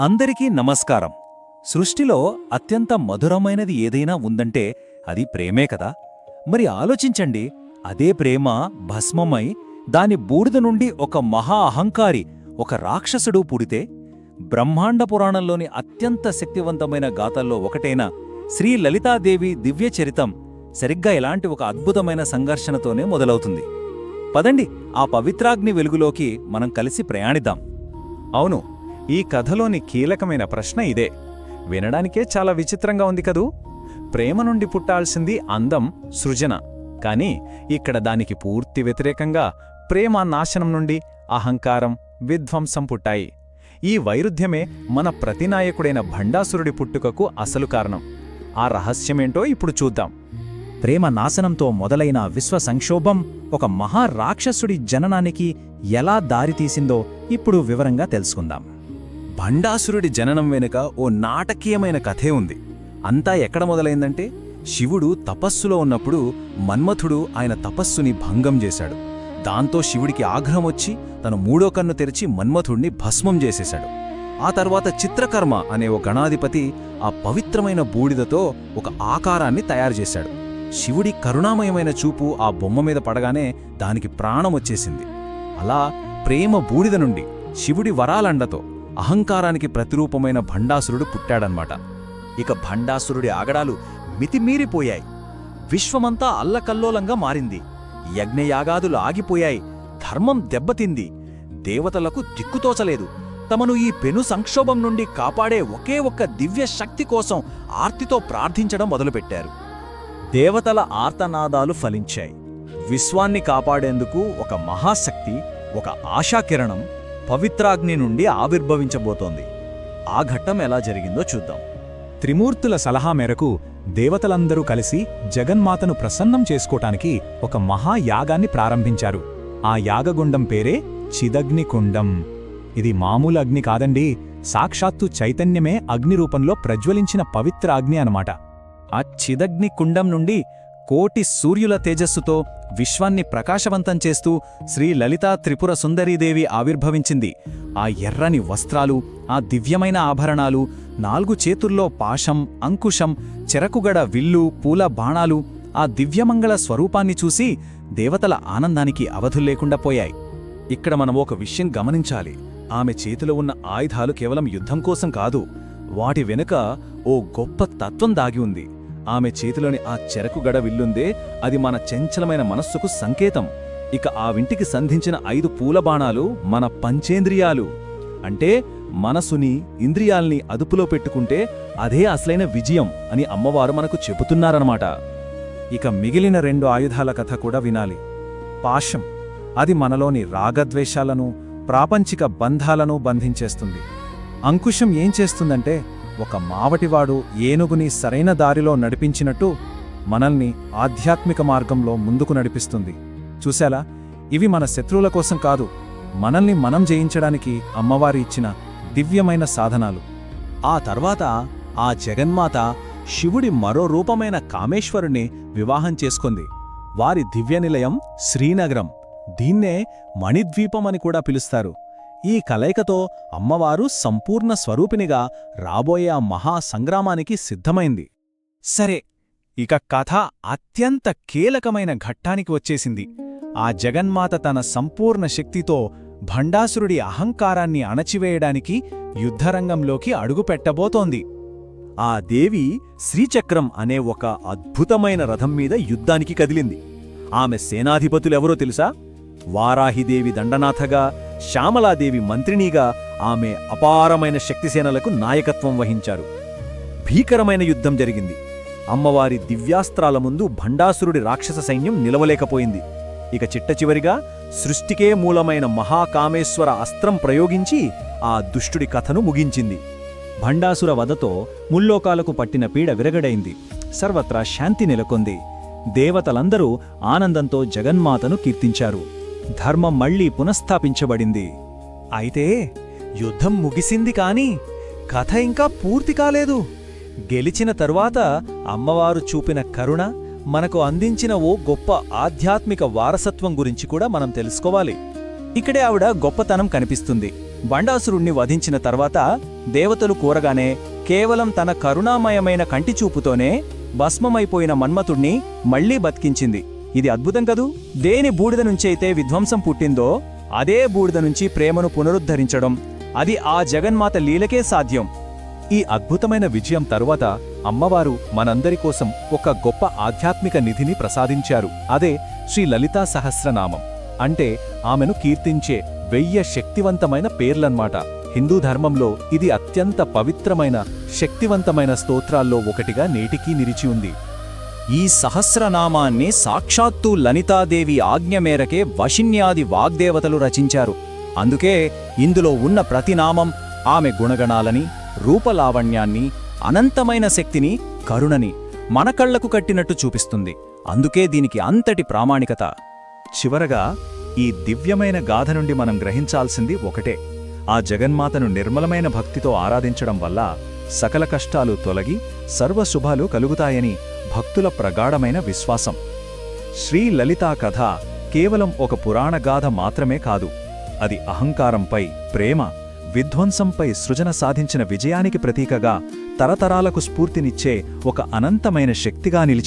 అందరికీ నమస్కారం. సృష్టిలో అత్యంత మధురమైనది ఏదైనా ఉందంటే అది ప్రేమే కదా? మరి ఆలోచించండి. అదే ప్రేమ భస్మమై దాని బూడిద నుండి ఒక మహా అహంకారి ఒక రాక్షసుడు పుడితే బ్రహ్మాండ పురాణంలోని అత్యంత శక్తివంతమైన గాథల్లో ఒకటైన శ్రీ లలితాదేవి దివ్య చరితం సరిగ్గా ఇలాంటి ఒక అద్భుతమైన సంఘర్షణతోనే మొదలవుతుంది. పదండి ఆ పవిత్రాగ్ని వెలుగులోకి మనం కలిసి ప్రయాణిద్దాం. అవును ఈ కథలోని కీలకమైన ప్రశ్న ఇదే. వినడానికే చాలా విచిత్రంగా ఉంది కదూ? ప్రేమ నుండి పుట్టాల్సింది అందం సృజన. కాని ఇక్కడ దానికి పూర్తి వ్యతిరేకంగా ప్రేమ నాశనం నుండి అహంకారం విధ్వంసం పుట్టాయి. ఈ వైరుధ్యమే మన ప్రతినాయకుడైన భండాసురుడి పుట్టుకకు అసలు కారణం. ఆ రహస్యమేంటో ఇప్పుడు చూద్దాం. ప్రేమ నాశనంతో మొదలైన విశ్వ సంక్షోభం ఒక మహా రాక్షసుడి జననానికి ఎలా దారితీసిందో ఇప్పుడు వివరంగా తెలుసుకుందాం. భండాసురుడి జననం వెనుక ఓ నాటకీయమైన కథే ఉంది. అంతా ఎక్కడ మొదలైందంటే శివుడు తపస్సులో ఉన్నప్పుడు మన్మథుడు ఆయన తపస్సుని భంగం చేశాడు. దాంతో శివుడికి ఆగ్రహం వచ్చి తన మూడో కన్ను తెరిచి మన్మథుడిని భస్మం చేసేశాడు. ఆ తర్వాత చిత్రకర్మ అనే ఓ గణాధిపతి ఆ పవిత్రమైన బూడిదతో ఒక ఆకారాన్ని తయారు చేశాడు. శివుడి కరుణామయమైన చూపు ఆ బొమ్మ మీద పడగానే దానికి ప్రాణం వచ్చేసింది. అలా ప్రేమ బూడిద నుండి శివుడి వరాలండతో అహంకారానికి ప్రతిరూపమైన భండాసురుడు పుట్టాడన్మాట. ఇక భండాసురుడి ఆగడాలు మితిమీరిపోయాయి. విశ్వమంతా అల్లకల్లోలంగా మారింది. యజ్ఞయాగాదులు ఆగిపోయాయి. ధర్మం దెబ్బతింది. దేవతలకు దిక్కుతోచలేదు. తమను ఈ పెను సంక్షోభం నుండి కాపాడే ఒకే ఒక్క దివ్య శక్తి కోసం ఆర్తితో ప్రార్థించడం మొదలుపెట్టారు. దేవతల ఆర్తనాదాలు ఫలించాయి. విశ్వాన్ని కాపాడేందుకు ఒక మహాశక్తి ఒక ఆశాకిరణం పవిత్రాగ్ని నుండి ఆవిర్భవించబోతోంది. ఆ ఘట్టం ఎలా జరిగిందో చూద్దాం. త్రిమూర్తుల సలహా మేరకు దేవతలందరూ కలిసి జగన్మాతను ప్రసన్నం చేసుకోటానికి ఒక మహాయాగాన్ని ప్రారంభించారు. ఆ యాగగుండం పేరే చిదగ్నికుండం. ఇది మామూలు అగ్ని కాదండి సాక్షాత్తు చైతన్యమే అగ్ని రూపంలో ప్రజ్వలించిన పవిత్ర అగ్ని అనమాట ఆ చిదగ్ని కుండం నుండి కోటి సూర్యుల తేజస్సుతో విశ్వాన్ని ప్రకాశవంతం చేస్తూ శ్రీ లలితా త్రిపుర సుందరీదేవి ఆవిర్భవించింది. ఆ ఎర్రని వస్త్రాలు ఆ దివ్యమైన ఆభరణాలు నాలుగు చేతుల్లో పాశం అంకుశం చెరకుగడ విల్లు పూల బాణాలు ఆ దివ్యమంగళ స్వరూపాన్ని చూసి దేవతల ఆనందానికి అవధుల్లేకుండా పోయాయి. ఇక్కడ మనం ఒక విషయం గమనించాలి. ఆమె చేతిలో ఉన్న ఆయుధాలు కేవలం యుద్ధం కోసం కాదు వాటి వెనుక ఓ గొప్ప తత్వం దాగి ఉంది. ఆమె చేతిలోని ఆ చెరకు గడ విల్లుందే అది మన చంచలమైన మనస్సుకు సంకేతం. ఇక ఆ వింటికి సంధించిన ఐదు పూల బాణాలు మన పంచేంద్రియాలు. అంటే మనసుని ఇంద్రియాల్ని అదుపులో పెట్టుకుంటే అదే అసలైన విజయం అని అమ్మవారు మనకు చెబుతున్నారన్నమాట. ఇక మిగిలిన రెండు ఆయుధాల కథ కూడా వినాలి. పాశం. అది మనలోని రాగద్వేషాలను ప్రాపంచిక బంధాలను బంధించేస్తుంది. అంకుశం ఏం చేస్తుందంటే ఒక మావటివాడు ఏనుగుని సరైన దారిలో నడిపించినట్టు మనల్ని ఆధ్యాత్మిక మార్గంలో ముందుకు నడిపిస్తుంది. చూశాలా ఇవి మన శత్రువుల కోసం కాదు మనల్ని మనం జయించడానికి అమ్మవారి ఇచ్చిన దివ్యమైన సాధనాలు. ఆ తర్వాత ఆ జగన్మాత శివుడి మరో రూపమైన కామేశ్వరుని వివాహం చేసుకుంది. వారి దివ్య నిలయం శ్రీనగరం. దీన్నే మణిద్వీపం అని కూడా పిలుస్తారు. ఈ కలయికతో అమ్మవారు సంపూర్ణ స్వరూపినిగా రాబోయే ఆ మహా సంగ్రామానికి సిద్ధమైంది. సరే ఇక కథ అత్యంత కీలకమైన ఘట్టానికి వచ్చేసింది. ఆ జగన్మాత తన సంపూర్ణ శక్తితో భండాసురుడి అహంకారాన్ని అణచివేయడానికి యుద్ధరంగంలోకి అడుగుపెట్టబోతోంది. ఆ దేవి శ్రీచక్రం అనే ఒక అద్భుతమైన రథం మీద యుద్ధానికి కదిలింది. ఆమె సేనాధిపతులెవరో తెలుసా? వారాహిదేవి దండనాథగా శ్యామలాదేవి మంత్రినీగా ఆమె అపారమైన శక్తిసేనలకు నాయకత్వం వహించారు. భీకరమైన యుద్ధం జరిగింది. అమ్మవారి దివ్యాస్త్రాల ముందు భండాసురుడి రాక్షస సైన్యం నిలవలేకపోయింది. ఇక చిట్టచివరిగా సృష్టికే మూలమైన మహాకామేశ్వర అస్త్రం ప్రయోగించి ఆ దుష్టుడి కథను ముగించింది. భండాసుర వధతో ముల్లోకాలకు పట్టిన పీడ విరగడైంది. సర్వత్రా శాంతి నెలకొంది. దేవతలందరూ ఆనందంతో జగన్మాతను కీర్తించారు. ధర్మం మళ్ళీ పునఃస్థాపించబడింది. అయితే యుద్ధం ముగిసింది కాని కథ ఇంకా పూర్తి కాలేదు. గెలిచిన తరువాత అమ్మవారు చూపిన కరుణ మనకు అందించిన ఓ గొప్ప ఆధ్యాత్మిక వారసత్వం గురించి కూడా మనం తెలుసుకోవాలి. ఇక్కడే ఆవిడ గొప్పతనం కనిపిస్తుంది. బండాసురుణ్ణి వధించిన తర్వాత దేవతలు కోరగానే కేవలం తన కరుణామయమైన కంటిచూపుతోనే భస్మమైపోయిన మన్మతుణ్ణి మళ్ళీ బతికించింది. ఇది అద్భుతం కదూ? దేని బూడిద నుంచైతే విధ్వంసం పుట్టిందో అదే బూడిద నుంచి ప్రేమను పునరుద్ధరించడం. అది ఆ జగన్మాత లీలకే సాధ్యం. ఈ అద్భుతమైన విజయం తరువాత అమ్మవారు మనందరి కోసం ఒక గొప్ప ఆధ్యాత్మిక నిధిని ప్రసాదించారు. అదే శ్రీ లలితా సహస్రనామం. అంటే ఆమెను కీర్తించే వెయ్య శక్తివంతమైన పేర్లన్మాట. హిందూ ధర్మంలో ఇది అత్యంత పవిత్రమైన శక్తివంతమైన స్తోత్రాల్లో ఒకటిగా నేటికీ నిలిచి ఉంది. ఈ సహస్రనామాన్ని సాక్షాత్తు లలితాదేవి ఆజ్ఞ మేరకే వశిన్యాది వాగ్దేవతలు రచించారు. అందుకే ఇందులో ఉన్న ప్రతి నామం ఆమె గుణగణాలని రూపలావణ్యాన్ని అనంతమైన శక్తిని కరుణని మన కళ్ళకు కట్టినట్టు చూపిస్తుంది. అందుకే దీనికి అంతటి ప్రామాణికత. చివరగా ఈ దివ్యమైన గాథ నుండి మనం గ్రహించాల్సింది ఒకటే. ఆ జగన్మాతను నిర్మలమైన భక్తితో ఆరాధించడం వల్ల సకల కష్టాలు తొలగి సర్వశుభాలు కలుగుతాయని భక్తుల ప్రగాఢమైన విశ్వాసం. శ్రీ లలితా కథ కేవలం ఒక పురాణగాథ మాత్రమే కాదు అది అహంకారంపై ప్రేమ విధ్వంసంపై సృజన సాధించిన విజయానికి ప్రతీకగా తరతరాలకు స్ఫూర్తినిచ్చే ఒక అనంతమైన శక్తిగా నిలిచింది.